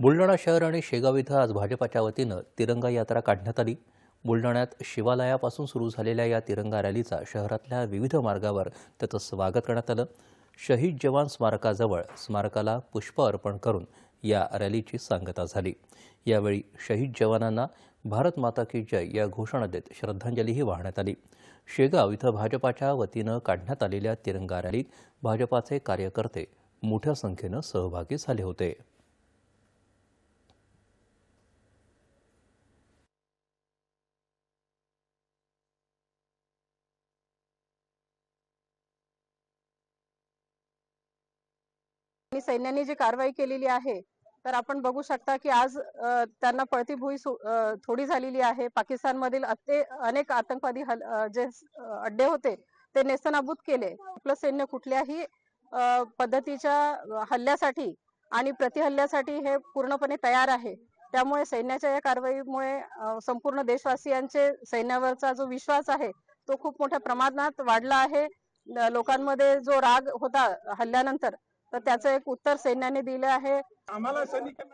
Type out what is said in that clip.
बुलढाणा शहर आणि शेगाव इथं आज भाजपाच्या वतीनं तिरंगा यात्रा काढण्यात आली. बुलढाण्यात शिवालयापासून सुरू झालेल्या या तिरंगा रॅलीचा शहरातल्या विविध मार्गावर त्याचं स्वागत करण्यात आलं. शहीद जवान स्मारकाजवळ स्मारकाला पुष्प अर्पण करून या रॅलीची सांगता झाली. यावेळी शहीद जवानांना भारत माता की जय या घोषणा देत श्रद्धांजलीही वाहण्यात आली. शेगाव इथं भाजपाच्या वतीनं काढण्यात आलेल्या तिरंगा रॅलीत भाजपाचे कार्यकर्ते मोठ्या संख्येनं सहभागी झाले होते. आणि सैन्याने जी कारवाई केलेली आहे तर आपण बघू शकता की आज त्यांना पळती भुई थोडी झालेली आहे. पाकिस्तानमधील अनेक आतंकवादी जे अड्डे होते ते नेस्तनाबूत केले. आपलं सैन्य कुठल्याही पद्धतीच्या हल्ल्यासाठी आणि प्रतिहल्ल्यासाठी हे पूर्णपणे तयार आहे. त्यामुळे सैन्याच्या या कारवाईमुळे संपूर्ण देशवासियांचे सैन्यावरचा जो विश्वास आहे तो खूप मोठ्या प्रमाणात वाढला आहे. लोकांमध्ये जो राग होता हल्ल्यानंतर तर त्याचं एक उत्तर सैन्याने दिलं आहे. आम्हाला सैनिकांना